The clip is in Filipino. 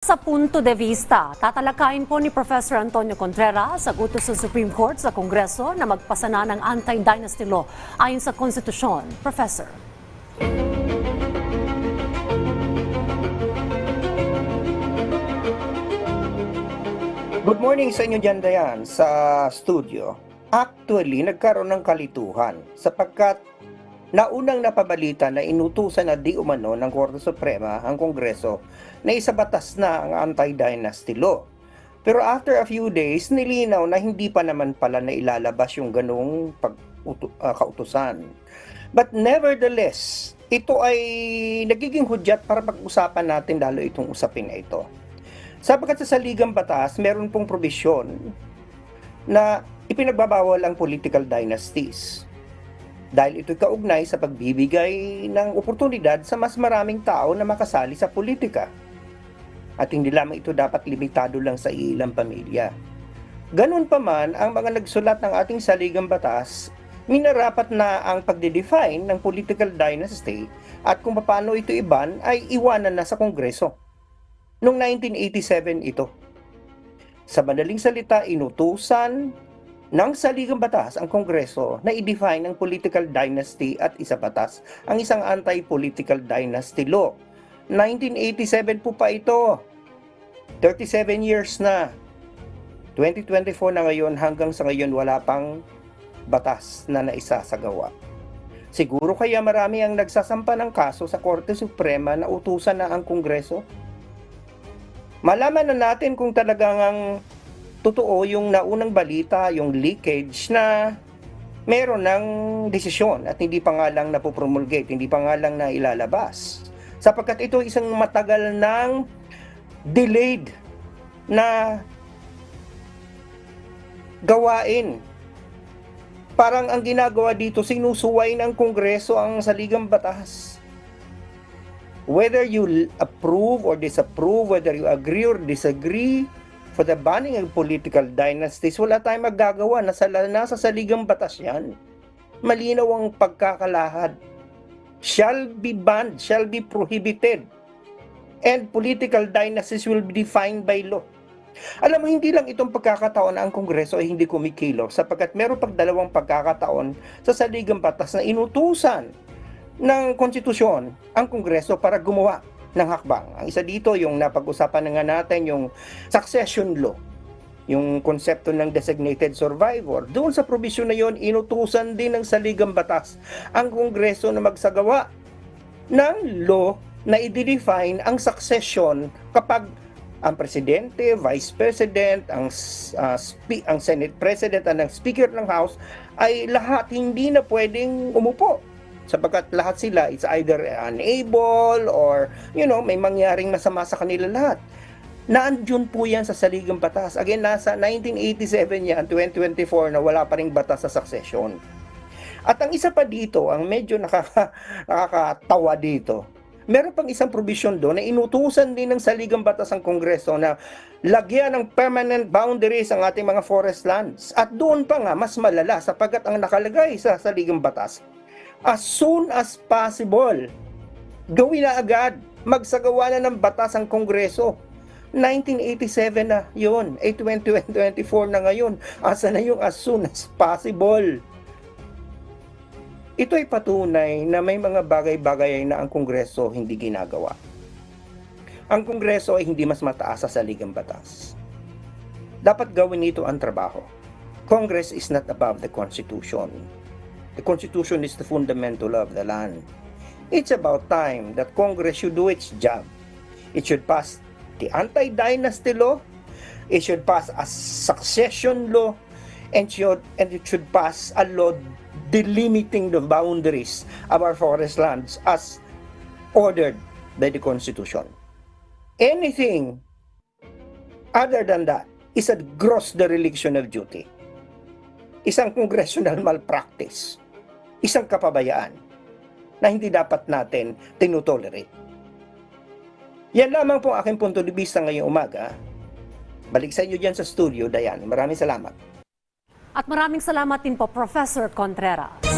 Sa punto de vista, tatalakayin po ni Professor Antonio Contreras sa utos sa Supreme Court sa Kongreso na magpasa na ng anti-dynasty law ayon sa konstitusyon. Professor. Good morning sa inyo dyan, Dayan, sa studio. Actually, nagkaroon ng kalituhan sapagkat naunang napabalita na inutusan na di umano ng Korte Suprema ang Kongreso na isabatas na ang anti-dynasty law. Pero after a few days, nilinaw na hindi pa naman pala na ilalabas yung ganong pag ah, kautusan. But nevertheless, ito ay nagiging hudyat para pag-usapan natin lalo itong usapin na ito. Sapagkat sa saligang batas, meron pong probisyon na ipinagbabawal ang political dynasties. Dahil ito'y kaugnay sa pagbibigay ng oportunidad sa mas maraming tao na makasali sa politika. At hindi lamang ito dapat limitado lang sa ilang pamilya. Ganun pa man, ang mga nagsulat ng ating saligang batas, minarapat na ang pagde-define ng political dynasty at kung paano ito iban ay iwanan na sa Kongreso. Noong 1987 ito. Sa madaling salita, inutusan ng saligang batas ang Kongreso na i-define ang political dynasty at isa batas ang isang anti-political dynasty law. 1987 po pa ito. 37 years na. 2024 na ngayon hanggang sa ngayon wala pang batas na naisa sa gawa. Siguro kaya marami ang nagsasampa ng kaso sa Korte Suprema na utusan na ang Kongreso malaman na natin kung talagang ang totoo yung naunang balita, yung leakage na meron ng desisyon at hindi pa nga lang napopromulgate, hindi pa nga lang na ilalabas. Sapagkat ito isang matagal ng delayed na gawain. Parang ang ginagawa dito, sinusuway ng Kongreso ang saligang batas whether you approve or disapprove, whether you agree or disagree for the banning of political dynasties, wala tayong magagawa. Nasa, nasa saligang batas yan. Malinaw ang pagkakalahad. Shall be banned, shall be prohibited. And political dynasties will be defined by law. Alam mo, hindi lang itong pagkakataon na ang Kongreso ay hindi kumikilo sapagkat meron pag dalawang pagkakataon sa saligang batas na inutusan ng konstitusyon ang Kongreso para gumawa ng hakbang. Ang isa dito yung napag-usapan na nga natin yung succession law, yung konsepto ng designated survivor. Doon sa probisyon na yon, inutusan din ng saligang batas ang Kongreso na magsagawa ng law na i-define ang succession kapag ang presidente, vice president, ang uh, spe- ang Senate president at ang speaker ng House ay lahat hindi na pwedeng umupo sapagkat lahat sila is either unable or you know may mangyaring masama sa kanila lahat. Naandyan po yan sa saligang batas. Again nasa 1987 yan 2024 na wala pa ring batas sa succession. At ang isa pa dito ang medyo nakaka, nakakatawa dito. Meron pang isang provision doon na inutusan din ng saligang batas ang Kongreso na lagyan ng permanent boundaries ang ating mga forest lands. At doon pa nga, mas malala sapagkat ang nakalagay sa saligang batas, as soon as possible. Gawin na agad. Magsagawa na ng batas ang Kongreso. 1987 na. Eh, 2024 na ngayon. Asa na yung as soon as possible? Ito ay patunay na may mga bagay-bagay na ang Kongreso hindi ginagawa. Ang Kongreso ay hindi mas mataas sa saligang batas. Dapat gawin nito ang trabaho. Congress is not above the Constitution. The Constitution is the fundamental of the land. It's about time that Congress should do its job. It should pass the anti-dynasty law, it should pass a succession law, and, should, and it should pass a law delimiting the boundaries of our forest lands as ordered by the Constitution. Anything other than that is a gross dereliction of duty. Isang congressional malpractice. Isang kapabayaan na hindi dapat natin tinutolerate. Yan lamang po ang aking punto de vista ngayong umaga. Balik sa inyo dyan sa studio, Dayan. Maraming salamat. At maraming salamat din po, Professor Contreras.